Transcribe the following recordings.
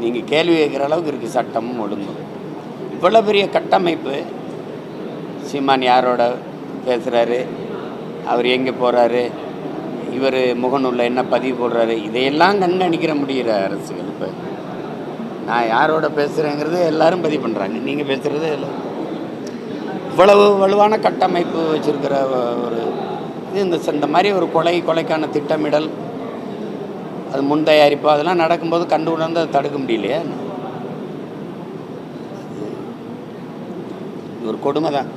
நீங்கள் கேள்வி கேட்குற அளவுக்கு இருக்குது சட்டமும் ஒழுங்கும் இவ்வளோ பெரிய கட்டமைப்பு. சீமான் யாரோட பேசுகிறாரு அவர் எங்கே போகிறாரு இவர் முகநூலில் என்ன பதிவு போடுறாரு? இதையெல்லாம் கண்காணிக்கிற முடிகிற அரசுகள் இப்போ. நான் யாரோட பேசுகிறேங்கிறது எல்லாரும் பதிவு பண்ணுறாங்க நீங்கள் பேசுகிறது இல்லை. இவ்வளவு வலுவான கட்டமைப்பு வச்சுருக்கிற ஒரு இது இந்த இந்த மாதிரி ஒரு கொலை கொலைக்கான திட்டமிடல் அது முன் தயாரிப்பு அதெல்லாம் நடக்கும்போது கண்டு உணர்ந்து அதை தடுக்க முடியலையா? ஒரு கொடுமை தான்.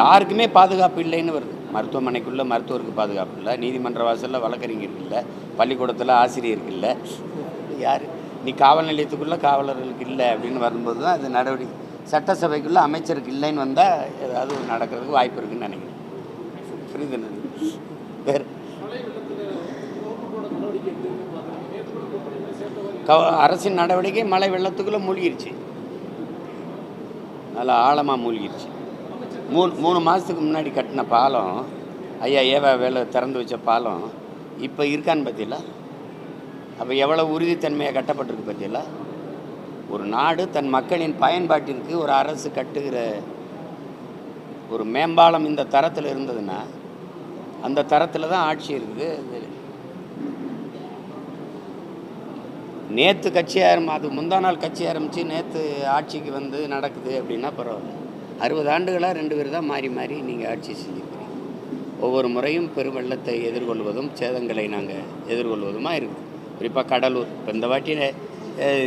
யாருக்குமே பாதுகாப்பு இல்லைன்னு வருது. மருத்துவமனைக்குள்ளே மருத்துவருக்கு பாதுகாப்பு இல்லை நீதிமன்ற வாசலில் வழக்கறிஞருக்கு இல்லை பள்ளிக்கூடத்தில் ஆசிரியருக்கு இல்லை. யார்? நீ காவல் நிலையத்துக்குள்ளே காவலர்களுக்கு இல்லை அப்படின்னு வரும்போது தான் அது நடவடிக்கை சட்டசபைக்குள்ளே அமைச்சருக்கு இல்லைன்னு வந்தால் ஏதாவது நடக்கிறதுக்கு வாய்ப்பு இருக்குன்னு நினைக்கிறேன். புரியுது வேறு அரசின் நடவடிக்கை மழை வெள்ளத்துக்குள்ளே மூழ்கிருச்சு. நல்லா ஆழமாக மூழ்கிருச்சு. மூணு மூணு மாதத்துக்கு முன்னாடி கட்டின பாலம் ஐயா ஏவா வேலை திறந்து வச்ச பாலம் இப்போ இருக்கான்னு பற்றியில அப்போ எவ்வளோ உறுதித்தன்மையாக கட்டப்பட்டிருக்கு பற்றியில ஒரு நாடு தன் மக்களின் பயன்பாட்டிற்கு ஒரு அரசு கட்டுகிற ஒரு மேம்பாலம் இந்த தரத்தில் இருந்ததுன்னா அந்த தரத்தில் தான் ஆட்சி இருக்குது அது நேற்று கட்சி ஆரம்பி அது முந்தா நாள் கட்சி ஆரம்பித்து நேற்று ஆட்சிக்கு வந்து நடக்குது அப்படின்னா பரவாயில்ல. அறுபது ஆண்டுகளாக ரெண்டு பேர் தான் மாறி மாறி நீங்கள் ஆட்சி செஞ்சுருக்கிறீங்க. ஒவ்வொரு முறையும் பெருவெள்ளத்தை எதிர்கொள்வதும் சேதங்களை நாங்கள் எதிர்கொள்வதுமாக இருக்குது குறிப்பாக கடலூர் இப்போ இந்த வாட்டி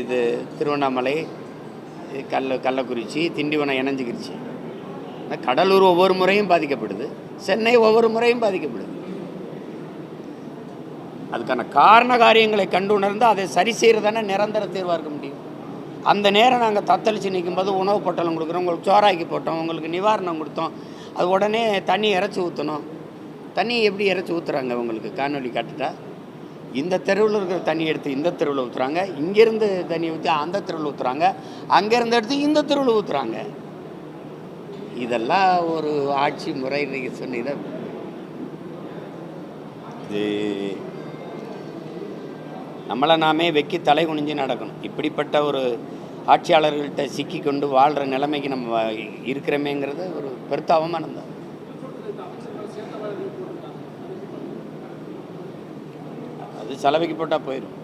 இது திருவண்ணாமலை கள்ள கள்ளக்குறிச்சி திண்டிவனம் இணைஞ்சிக்கிருச்சு. கடலூர் ஒவ்வொரு முறையும் பாதிக்கப்படுது சென்னை ஒவ்வொரு முறையும் பாதிக்கப்படுது. அதுக்கான காரண காரியங்களை கண்டு உணர்ந்து அதை சரி செய்கிறதானே நிரந்தர தீர்வாக இருக்க முடியும். அந்த நேரம் நாங்கள் தத்தளித்து நிற்கும்போது உணவு பொட்டலம் கொடுக்குறோம் உங்களுக்கு சோறாக்கி போட்டோம் உங்களுக்கு நிவாரணம் கொடுத்தோம் அது உடனே தண்ணி இறச்சி ஊற்றணும் தண்ணி எப்படி இறச்சி ஊற்றுறாங்க உங்களுக்கு? காணொலி காட்டுட்டா இந்த தெருவில் இருக்கிற தண்ணி எடுத்து இந்த தெருவில் ஊற்றுறாங்க இங்கேருந்து தண்ணி ஊற்றி அந்த தெருவில் ஊற்றுறாங்க அங்கேருந்து எடுத்து இந்த தெருவில் ஊற்றுறாங்க இதெல்லாம் ஒரு ஆட்சி முறை நீங்கள் சொன்னீங்க. இது நம்மளை நாமே வெக்கி தலை குனிஞ்சு நடக்கணும். இப்படிப்பட்ட ஒரு ஆட்சியாளர்கள்ட்ட சிக்கி கொண்டு வாழ்கிற நிலைமைக்கு நம்ம இருக்கிறோமேங்கிறது ஒரு பெருத்த அவமானம் தான் அது செலவைக்கு போட்டால் போயிடும்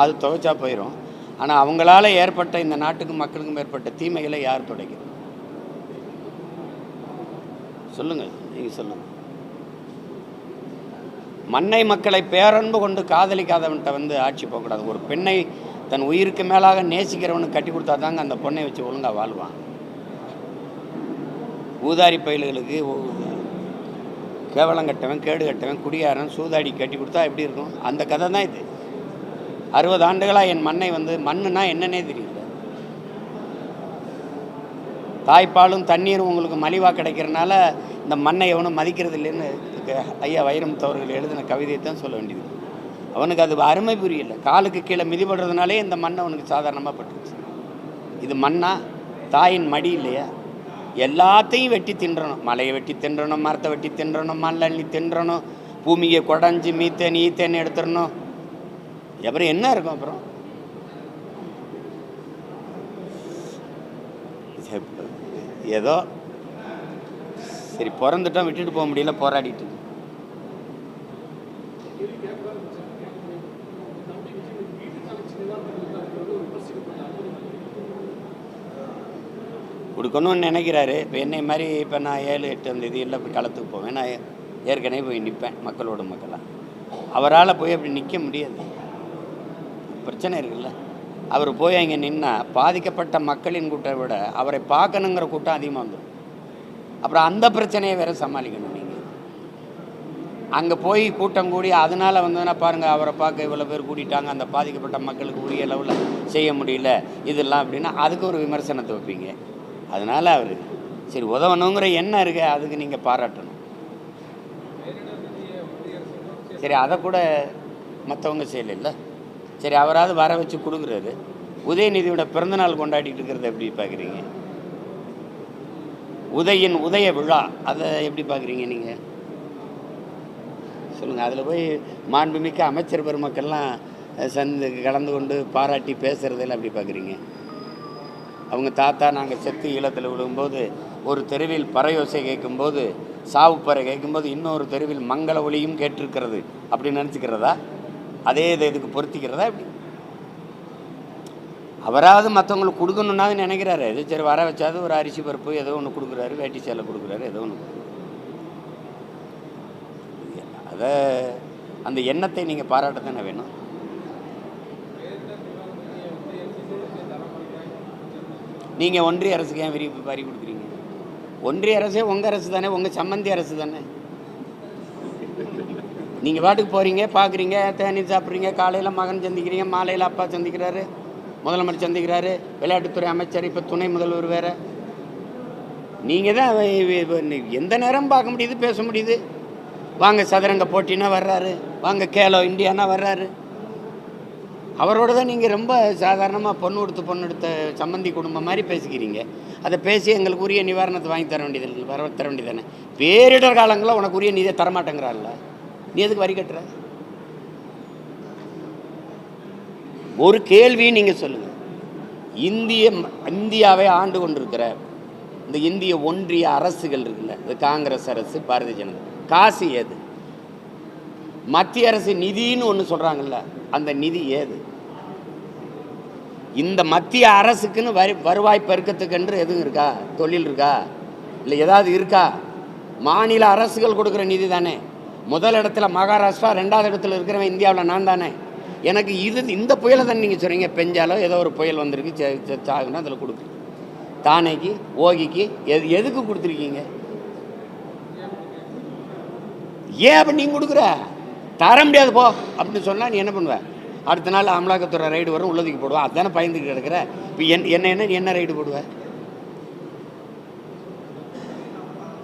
அது துவைச்சா போயிடும் ஆனால் அவங்களால ஏற்பட்ட இந்த நாட்டுக்கும் மக்களுக்கும் ஏற்பட்ட தீமைகளை யார் துடைக்கிறது சொல்லுங்கள் நீங்கள் சொல்லுங்கள் மண்ணை மக்களை பேரன்பு கொண்டு காதலிக்காதவன்கிட்ட வந்து ஆட்சி போகக்கூடாது. ஒரு பெண்ணை தன் உயிருக்கு மேலாக நேசிக்கிறவனுக்கு கட்டி கொடுத்தா தாங்க அந்த பொண்ணை வச்சு ஒழுங்காக வாழ்வான். ஊதாரி பயில்களுக்கு கேவலம் கட்டவன் கேடு கட்டவன் குடியாரன் சூதாடி கட்டி கொடுத்தா எப்படி இருக்கும்? அந்த கதை தான் இது. அறுபது ஆண்டுகளாக என் மண்ணை வந்து மண்ணுனா என்னன்னே தெரியல. தாய்ப்பாலும் தண்ணீரும் உங்களுக்கு மலிவாக கிடைக்கிறனால இந்த மண்ணை எவனும் மதிக்கிறது இல்லைன்னு ஐயா வைரமுத்து அவர்கள் எழுதின கவிதையை தான் சொல்ல வேண்டியது. அவனுக்கு அது அருமை புரியல. காலுக்கு கீழே மிதிபடுறதுனாலே இந்த மண்ணை அவனுக்கு சாதாரணமாக பட்டுருச்சு. இது மண்ணா? தாயின் மடி இல்லையா? எல்லாத்தையும் வெட்டி தின்றணும். மலையை வெட்டி தின்றணும் மரத்தை வெட்டி தின்றணும் மண்ணள்ளி தின்றணும் பூமியை குடஞ்சி மீத்தேன் ஈத்தேன் எடுத்துடணும். அப்புறம் என்ன இருக்கும் அப்புறம்? ஏதோ சரி பிறந்துட்டோம் விட்டுட்டு போக முடியல போராடிட்டு. கொடுக்கணும்னு நினைக்கிறாரு. இப்போ என்னை மாதிரி இப்போ நான் ஏழு எட்டு அந்த இது இல்லை போய் களத்துக்கு போவேன். நான் ஏற்கனவே போய் நிற்பேன் மக்களோட மக்களாக அவரால் போய் அப்படி நிற்க முடியாது. பிரச்சனை இருக்குல்ல. அவர் போய் அங்கே நின்னால் பாதிக்கப்பட்ட மக்களின் கூட்டத்தை விட அவரை பார்க்கணுங்கிற கூட்டம் அதிகமாக வந்துடும் அப்புறம் அந்த பிரச்சனையை வேற சமாளிக்கணும் நீங்கள் அங்கே போய் கூட்டம் கூடி அதனால் வந்ததுன்னா பாருங்கள் அவரை பார்க்க இவ்வளோ பேர் கூட்டிட்டாங்க அந்த பாதிக்கப்பட்ட மக்களுக்கு உரிய அளவில் செய்ய முடியல இதெல்லாம் அப்படின்னா அதுக்கு ஒரு விமர்சனத்தை வைப்பீங்க. அதனால் அவர் சரி உதவணுங்கிற எண்ணம் இருக்கு அதுக்கு நீங்கள் பாராட்டணும். சரி அதை கூட மற்றவங்க செய்யலைல்ல? சரி அவராவது வர வச்சு கொடுக்குறாரு. உதயநிதியோட பிறந்தநாள் கொண்டாடிட்டு இருக்கிறத எப்படி பார்க்குறீங்க உதயின் உதய விழா. அதை எப்படி பார்க்குறீங்க நீங்கள் சொல்லுங்கள் அதில் போய் மாண்புமிக்க அமைச்சர் பெருமக்கள்லாம் சந்து கலந்து கொண்டு பாராட்டி பேசுகிறதில் அப்படி பார்க்குறீங்க? அவங்க தாத்தா நாங்கள் செத்து ஈழத்தில் விழுகும்போது ஒரு தெருவில் பறையோசை கேட்கும்போது சாவு பறை கேட்கும்போது இன்னொரு தெருவில் மங்கள ஒளியும் கேட்டிருக்கிறது. அப்படின்னு நினச்சிக்கிறதா? அதே இதை இதுக்கு பொருத்திக்கிறதா? இப்படி அவராவது மற்றவங்களுக்கு கொடுக்கணுன்னா நினைக்கிறாரு. இது சரி வர வச்சாது ஒரு அரிசி பருப்பு ஏதோ ஒன்று கொடுக்குறாரு வேட்டி சேலை கொடுக்குறாரு ஏதோ ஒன்று அதை அந்த எண்ணத்தை நீங்கள் பாராட்ட தானே வேணும்? நீங்கள் ஒன்றிய அரசுக்கு ஏன் விரி வரி கொடுக்குறீங்க? ஒன்றிய அரசே உங்கள் அரசு தானே உங்கள் சம்மந்தி அரசு தானே. நீங்கள் பாட்டுக்கு போகிறீங்க பார்க்குறீங்க தேநீர் சாப்பிட்றீங்க காலையில் மகன் சந்திக்கிறீங்க மாலையில் அப்பா சந்திக்கிறாரு. முதலமைச்சர் சந்திக்கிறாரு. விளையாட்டுத்துறை அமைச்சர் இப்போ துணை முதல்வர் வேறு. நீங்கள் தான் எந்த நேரம் பார்க்க முடியுது பேச முடியுது? வாங்க சதுரங்க போட்டினா வர்றாரு. வாங்க கேலோ இந்தியானா வர்றாரு. அவரோட தான் நீங்கள் ரொம்ப சாதாரணமாக பொண்ணு கொடுத்து பொண்ணு எடுத்த சம்மந்தி குடும்பம் மாதிரி பேசிக்கிறீங்க. அதை பேசி எங்களுக்கு உரிய நிவாரணத்தை வாங்கி தர வேண்டியது வர தர வேண்டியது தானே? பேரிடர் காலங்களில் உனக்கு உரிய நிதியை தரமாட்டேங்கிறாள்ல. நீ எதுக்கு வரி கட்டுற? ஒரு கேள்வி நீங்கள் சொல்லுங்கள் இந்திய இந்தியாவை ஆண்டு கொண்டிருக்கிற இந்த இந்திய ஒன்றிய அரசுகள் இருக்குல்ல இந்த காங்கிரஸ் அரசு பாரதிய ஜனதா. காசு ஏது? மத்திய அரசு நிதின்னு ஒன்று சொல்கிறாங்கல்ல அந்த நிதி ஏது? இந்த மத்திய அரசுக்குன்னு வரி வருவாய் பெருக்கத்துக்கென்று எதுவும் இருக்கா? தொழில் இருக்கா? இல்லை ஏதாவது இருக்கா? மாநில அரசுகள் கொடுக்குற நிதி தானே. முதல் இடத்துல மகாராஷ்டிரா ரெண்டாவது இடத்துல இருக்கிறவன் இந்தியாவில் நான் தானே. எனக்கு இது இந்த புயலை தானே நீங்கள் சொல்கிறீங்க பெஞ்சாலோ ஏதோ ஒரு புயல் வந்திருக்கு சே- சாகுனா அதில் கொடுக்கு. தானேக்கு ஓகிக்கு எது எதுக்கு கொடுத்துருக்கீங்க? ஏன் அப்படி நீங்கள் கொடுக்குற? தர முடியாது போ. அப்படின்னு சொன்னால் நீ என்ன பண்ணுவேன் அடுத்த நாள் அமலாக்கத்துறை ரைடு வரும் உள்ளதுக்கு போடுவேன். அதுதானே பயந்துட்டு கிடக்கிற? இப்போ என் என்ன என்ன நீ என்ன ரைடு போடுவ?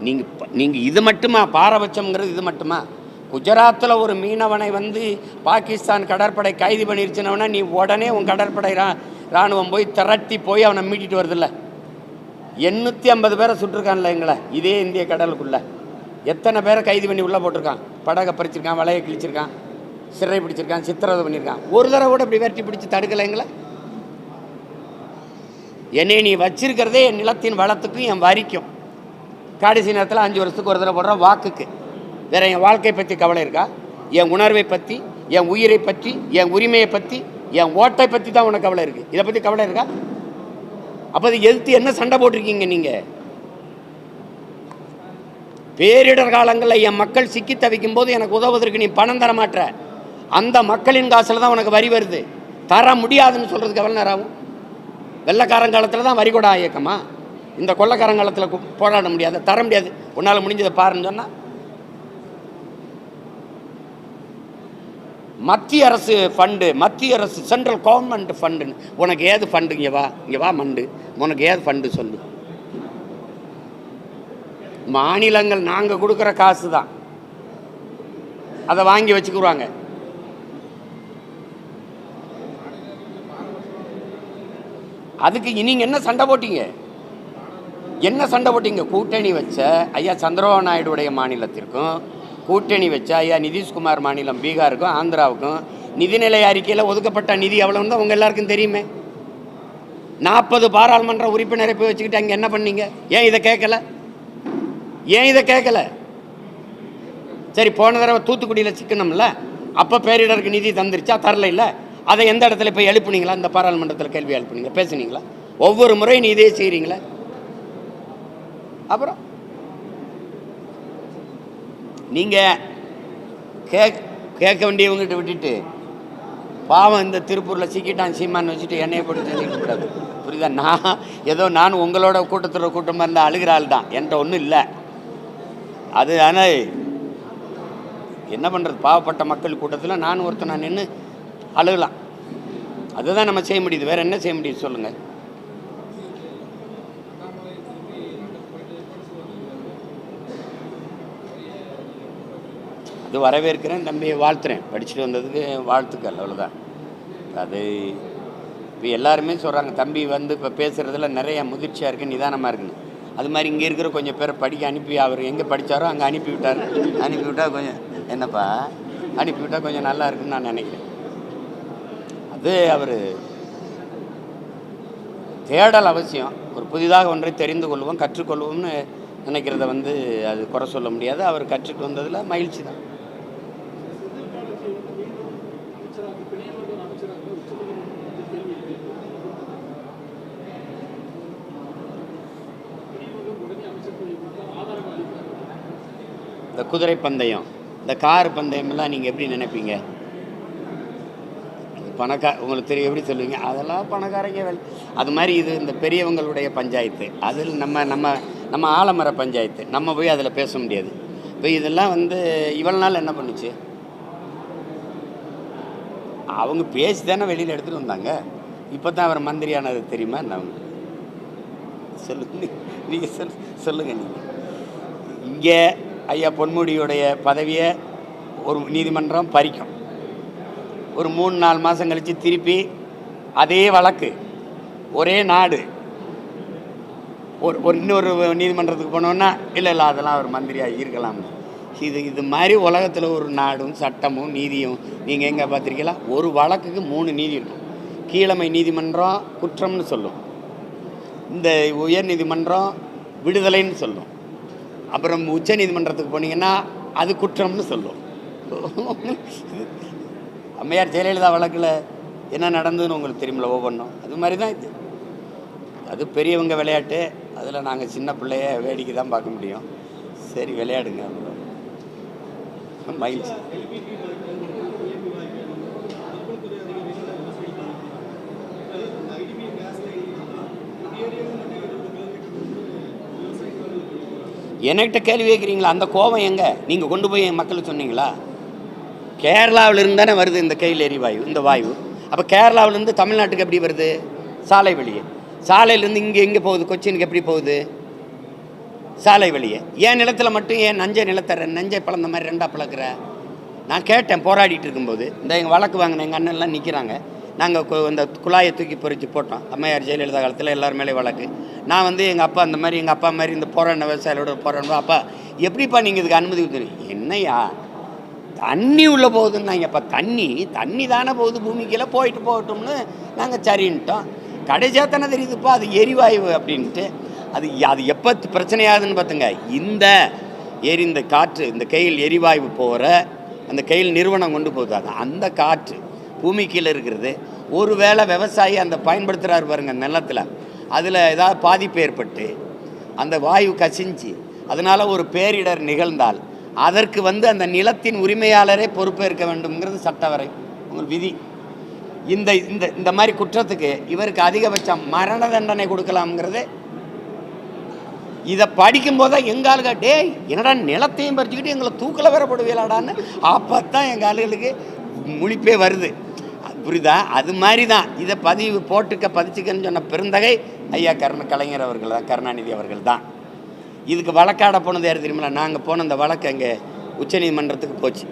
நீங்கள் நீங்கள் இது மட்டுமா? பாரபட்சம்ங்கிறது இது மட்டுமா? குஜராத்தில் ஒரு மீனவனை வந்து பாகிஸ்தான் கடற்படை கைது பண்ணிருச்சுனவனா நீ உடனே உன் கடற்படை ரா இராணுவம் போய் திரட்டி போய் அவனை மீட்டிட்டு வருதில்ல. எண்ணூற்றி ஐம்பது பேரை சுட்டிருக்கான்ல எங்களை. இதே இந்திய கடலுக்குள்ளே. எத்தனை பேரை கைது பண்ணி உள்ளே போட்டிருக்கான்? படகை பறிச்சிருக்கான் வலையை கிழிச்சிருக்கான் சிறை பிடிச்சிருக்கான் சித்திரவதை பண்ணியிருக்கான் ஒரு தடவை கூட இப்படி விரட்டி பிடிச்சி தடுக்கலை எங்களை? என்னை நீ வச்சிருக்கிறதே என் நிலத்தின் வளத்துக்கும் என் வரிக்கும். கடைசி நேரத்தில் அஞ்சு வருஷத்துக்கு ஒரு தடவை போடுற வாக்குக்கு. வேற என் வாழ்க்கை பற்றி கவலை இருக்கா? என் உணர்வை பற்றி என் உயிரை பற்றி என் உரிமையை பற்றி என் ஓட்டை பற்றி தான் உனக்கு கவலை இருக்குது இதை பற்றி கவலை இருக்கா? அப்போ அது எதிர்த்து என்ன சண்டை போட்டிருக்கீங்க நீங்கள் பேரிடர் காலங்களில் என் மக்கள் சிக்கி தவிக்கும் போது எனக்கு உதவுவதற்கு நீ பணம் தர மாட்ட அந்த மக்களின் காசில் தான் உனக்கு வரி வருது. தர முடியாதுன்னு சொல்கிறதுக்கு எவ்வளோ நேரம் ஆகும்? வெள்ளக்காரங்காலத்தில் தான் வரி கொடா இயக்கமா? இந்த கொள்ளக்காரங்காலத்தில் போராட முடியாது தர முடியாது. உன்னால் முடிஞ்சதை பாருன்னு சொன்னால் மத்திய அரசு ஃபண்டு மத்திய அரசு சென்ட்ரல் கவர்மெண்ட் ஃபண்டுன்னு உனக்கு ஏது ஃபண்டு இங்கே வா இங்கே வா மண்டு. உனக்கு ஏது ஃபண்டு சொல்லு. மாநிலங்கள் நாங்கள் கொடுக்குற காசு தான் அதை வாங்கி வச்சுக்குருவாங்க. அதுக்கு நீங்கள் என்ன சண்டை போட்டீங்க? என்ன சண்டை போட்டீங்க? கூட்டணி வச்ச ஐயா சந்திரபாபு நாயுடுடைய மாநிலத்திற்கும் கூட்டணி வச்சா ஐயா நிதிஷ்குமார் மாநிலம் பீகாருக்கும் ஆந்திராவுக்கும் நிதிநிலை அறிக்கையில் ஒதுக்கப்பட்ட நிதி எவ்வளோன்னு தான் உங்கள் எல்லாருக்கும் தெரியுமே? நாற்பது பாராளுமன்ற உறுப்பினரை போய் வச்சுக்கிட்டு அங்கே என்ன பண்ணீங்க? ஏன் இதை கேட்கல? ஏன் இதை கேட்கல? சரி போன தடவை தூத்துக்குடியில் சிக்கணும்ல அப்போ பேரிடருக்கு நிதி தந்துருச்சா? தரல இல்லை. அதை எந்த இடத்துல போய் எழுப்புனீங்களா? இந்த பாராளுமன்றத்தில் கேள்வி எழுப்புனீங்க பேசுனீங்களா? ஒவ்வொரு முறையும் நீ இதே செய்கிறீங்களா அப்புறம்? நீங்கள் கேக் கேட்க வேண்டியவங்ககிட்ட விட்டுட்டு பாவம் இந்த திருப்பூரில் சிக்கிட்டான் சீமான்னு வச்சுட்டு என்னைய போட்டு செஞ்சுக்க கூடாது புரியுதா? நான் ஏதோ நான் உங்களோட கூட்டத்தில் கூட்டமாக இருந்தால் அழுகிற ஆள் தான். என்கிட்ட ஒன்றும் இல்லை. அது ஆனால் என்ன பண்ணுறது பாவப்பட்ட மக்கள் கூட்டத்தில் நான் ஒருத்தன் நான் நின்று அழுகலாம். அதுதான் நம்ம செய்ய முடியுது. வேறு என்ன செய்ய முடியுது சொல்லுங்கள் அது வரவேற்கிறேன் தம்பியை வாழ்த்துறேன். படிச்சுட்டு வந்ததுக்கு வாழ்த்துக்கள் அவ்வளோதான் அது இப்போ எல்லாருமே சொல்கிறாங்க தம்பி வந்து இப்போ பேசுகிறதுல நிறைய முதிர்ச்சியாக இருக்குது நிதானமாக இருக்குன்னு. அது மாதிரி இங்கே இருக்கிற கொஞ்சம் பேரை படிக்க அனுப்பி அவர் எங்கே படித்தாரோ அங்கே அனுப்பி அனுப்பிவிட்டால் கொஞ்சம் என்னப்பா? அனுப்பி விட்டால் கொஞ்சம் நல்லா இருக்குன்னு நான் நினைக்கிறேன். அது அவர் தேடல் அவசியம். ஒரு புதிதாக ஒன்றை தெரிந்து கொள்வோம் கற்றுக்கொள்வோம்னு நினைக்கிறத வந்து அது குறை சொல்ல முடியாது. அவர் கற்றுட்டு வந்ததில் மகிழ்ச்சி தான். இந்த குதிரை பந்தயம் இந்த கார் பந்தயம்லாம் நீங்கள் எப்படி நினைப்பீங்க? பணக்கா உங்களுக்கு தெரியும் எப்படி சொல்லுவீங்க? அதெல்லாம் பணக்காரங்க வேலை. அது மாதிரி இது இந்த பெரியவங்களுடைய பஞ்சாயத்து. அதில் நம்ம நம்ம நம்ம ஆலமர பஞ்சாயத்து. நம்ம போய் அதில் பேச முடியாது. இப்போ இதெல்லாம் வந்து இவ்வளோ நாள் என்ன பண்ணுச்சு? அவங்க பேசி தானே வெளியில் எடுத்துகிட்டு வந்தாங்க. இப்போ தான் அவர் மந்திரியானது தெரியுமா என்ன அவங்களுக்கு சொல்லுங்க. நீங்கள் சொல் சொல்லுங்கள் நீங்கள் இங்கே ஐயா பொன்முடியுடைய பதவியை ஒரு நீதிமன்றம் பறிக்கும். ஒரு மூணு நாலு மாதம் கழித்து திருப்பி அதே வழக்கு ஒரே நாடு ஒரு ஒரு இன்னொரு நீதிமன்றத்துக்கு போனோன்னா இல்லை இல்லை அதெல்லாம் ஒரு மந்திரியாக இருக்கலாம். இது இது மாதிரி உலகத்தில் ஒரு நாடும் சட்டமும் நீதியும் நீங்கள் எங்கே பார்த்துருக்கீங்களா? ஒரு வழக்குக்கு மூணு நீதி இருக்கும். கீழமை நீதிமன்றம் குற்றம்னு சொல்லும். இந்த உயர் நீதிமன்றம் விடுதலைன்னு சொல்லும். அப்புறம் உச்ச நீதிமன்றத்துக்கு போனீங்கன்னா அது குற்றம்னு சொல்லும். அம்மையார் ஜெயலலிதா வழக்கில் என்ன நடந்ததுன்னு உங்களுக்கு தெரியுமில்ல ஒவ்வொன்றும்? அது மாதிரி தான் இது. அது பெரியவங்க விளையாட்டு. அதில் நாங்கள் சின்ன பிள்ளைய வேடிக்கை தான் பார்க்க முடியும். சரி விளையாடுங்க. அவ்வளோ. மகிழ்ச்சி. என்கிட்ட கேள்வி கேட்குறீங்களா? அந்த கோபம் எங்கே? நீங்கள் கொண்டு போய் என் மக்களுக்கு சொன்னீங்களா? கேரளாவிலிருந்து தானே வருது இந்த கையில் எரிவாயு இந்த வாயு. அப்போ கேரளாவிலேருந்து தமிழ்நாட்டுக்கு எப்படி வருது? சாலை வழியே. சாலையிலேருந்து இங்கே எங்கே போகுது? கொச்சினுக்கு எப்படி போகுது? சாலை வழியே. என் நிலத்தில் மட்டும் ஏன் நஞ்சை நிலத்தை நஞ்சை பழந்த மாதிரி ரெண்டாக பழக்கிற நான் கேட்டேன் போராடிட்டு இருக்கும்போது. இந்த எங்கள் வழக்கு வாங்கின எங்கள் அண்ணன்லாம் நிற்கிறாங்க நாங்கள் இந்த குழாயை தூக்கி பொறிச்சு போட்டோம். அம்மையார் ஜெயலலிதா காலத்தில் எல்லார் மேலே வழக்கு. நான் வந்து எங்கள் அப்பா அந்த மாதிரி எங்கள் அப்பா மாதிரி இந்த போராடின விவசாயிகளோட போராடணும் அப்பா எப்படிப்பா நீங்கள் இதுக்கு அனுமதி கொடுத்துருங்க என்னையா? தண்ணி உள்ளே போகுதுன்னாங்க இப்போ தண்ணி தண்ணி தானே போகுது. பூமிக்கெல்லாம் போயிட்டு போகட்டும்னு நாங்கள் சரின்ட்டோம். கடைசியாக தானே தெரியுதுப்பா அது எரிவாயு அப்படின்ட்டு. அது அது எப்போ பிரச்சனையாகுதுன்னு பார்த்துங்க இந்த எரி இந்த காற்று இந்த கையில் எரிவாயு போகிற அந்த கையில் நிறுவனம் கொண்டு போகுது. அது அந்த காற்று. பூமி கீழே இருக்கிறது. ஒருவேளை விவசாயி அந்த பயன்படுத்துகிறாரு பாருங்கள் நிலத்தில். அதில் ஏதாவது பாதிப்பு ஏற்பட்டு அந்த வாயு கசிஞ்சு அதனால் ஒரு பேரிடர் நிகழ்ந்தால் அதற்கு வந்து அந்த நிலத்தின் உரிமையாளரே பொறுப்பேற்க வேண்டும்ங்கிறது சட்டவரை உங்கள் விதி. இந்த இந்த இந்த மாதிரி குற்றத்துக்கு இவருக்கு அதிகபட்சம் மரண தண்டனை கொடுக்கலாம்ங்கிறது. இதை படிக்கும்போது தான் எங்கள் டேய் என்னடா நிலத்தையும் பறிச்சுக்கிட்டு எங்களை தூக்கில் வரப்படுவீங்களாடான்னு அப்போ தான் எங்கள் ஆளுகளுக்கு முழிப்பே வருது. புரியுதா அது மாதிரி தான் இதை பதிவு போட்டுக்க பதிச்சுக்கன்னு சொன்ன பெருந்தகை ஐயா கருண கலைஞர் அவர்கள் தான் கருணாநிதி அவர்கள் தான். இதுக்கு வழக்காட போனது யார் தெரியுமில்ல நாங்கள் போன அந்த வழக்கு அங்கே உச்சநீதிமன்றத்துக்கு போச்சு.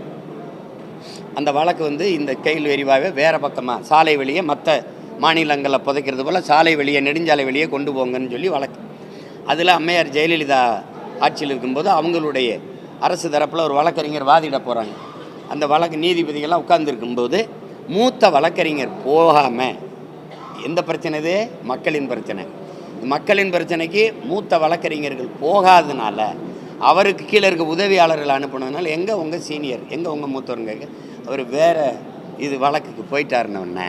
அந்த வழக்கு வந்து இந்த கையில் எரிவாகவே வேறு பக்கமாக சாலை வழியே மற்ற மாநிலங்களில் புதைக்கிறது போல் சாலை வழியே நெடுஞ்சாலை வழியே கொண்டு போங்கன்னு சொல்லி வழக்கு. அதில் அம்மையார் ஜெயலலிதா ஆட்சியில் இருக்கும்போது அவங்களுடைய அரசு தரப்பில் ஒரு வழக்கறிஞர் வாதிட போகிறாங்க அந்த வழக்கு நீதிபதிகள்லாம் உட்கார்ந்துருக்கும்போது மூத்த வழக்கறிஞர் போகாமல் எந்த பிரச்சனை இது? மக்களின் பிரச்சனை. மக்களின் பிரச்சனைக்கு மூத்த வழக்கறிஞர்கள் போகாதனால அவருக்கு கீழே இருக்க உதவியாளர்கள் அனுப்புனதுனால எங்கே உங்கள் சீனியர் எங்கே உங்கள் மூத்தவருங்க அவர் வேறு இது வழக்குக்கு போயிட்டாருன்னொன்னே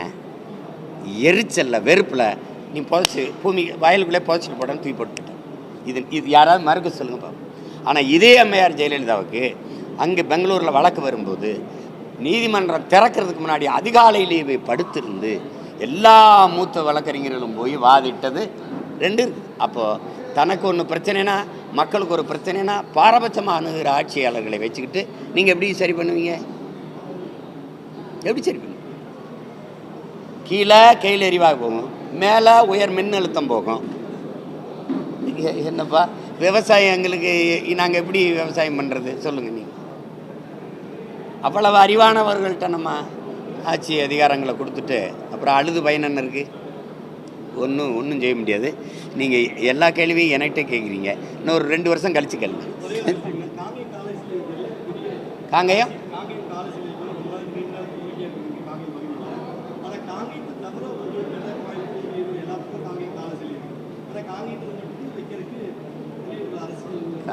எரிச்சலில் வெறுப்பில் நீ புதைச்சி பூமி வயலுக்குள்ளே புதைச்சிட்டு போடான்னு தூக்கி போட்டுட்டேன் இது இது யாராவது மறுக்க சொல்லுங்க பாப்போம். ஆனால் இதே அம்மையார் ஜெயலலிதாவுக்கு அங்கே பெங்களூரில் வழக்கு வரும்போது நீதிமன்றம் திறக்கிறதுக்கு முன்னாடி அதிகாலையிலேயே போய் படுத்திருந்து எல்லா மூத்த வழக்கறிஞர்களும் போய் வாதிட்டது ரெண்டு. அப்போது தனக்கு ஒன்று பிரச்சனைனா மக்களுக்கு ஒரு பிரச்சனைனா பாரபட்சமாக அணுகிற ஆட்சியாளர்களை வச்சுக்கிட்டு நீங்கள் எப்படி சரி பண்ணுவீங்க? எப்படி சரி பண்ணுவீங்க? கீழே கையில் எரிவாக போகும் மேலே உயர் மின் அழுத்தம் போகும். என்னப்பா? விவசாயம் எங்களுக்கு நாங்கள் எப்படி விவசாயம் பண்ணுறது சொல்லுங்கள் நீங்கள் அவ்வளவு அறிவானவர்கள்ட்ட நம்ம ஆட்சி அதிகாரங்களை கொடுத்துட்டு அப்புறம் அழுது பயன் என்ன இருக்குது ஒன்றும் ஒன்றும் செய்ய முடியாது. நீங்கள் எல்லா கேள்வியும் என்கிட்ட கேட்குறீங்க இன்னும் ஒரு ரெண்டு வருஷம் கழிச்சு கேளுங்க. காங்கயம்?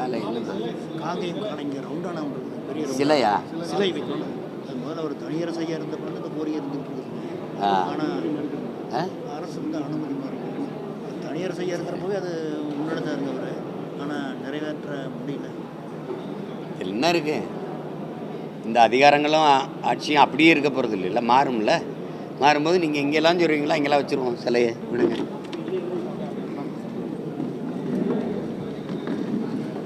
என்னது காங்கேயம் காலைங்க ரவுண்டான ஒன்று பெரிய. சிலையா? சிலை வைக்கணும். அது முதல்ல ஒரு தனியரசையாக இருந்த பிறகு இந்த கோரிக்கை இருந்துட்டு இருக்குது. ஆனால் அரசு வந்து அனுமதி மறுக்குது தனியரசையாக இருக்கிறப்பவே அது முன்னெடுத்தா இருந்தவர். ஆனால் நிறைவேற்ற முடியல. என்ன இருக்கு? இந்த அதிகாரங்களும் ஆட்சியும் அப்படியே இருக்க போகிறது இல்லை மாறும்ல? மாறும்போது நீங்கள் இங்கெல்லாம் சொல்லுவீங்களா இங்கெல்லாம் வச்சுருவோம் சிலையை. விடுங்க.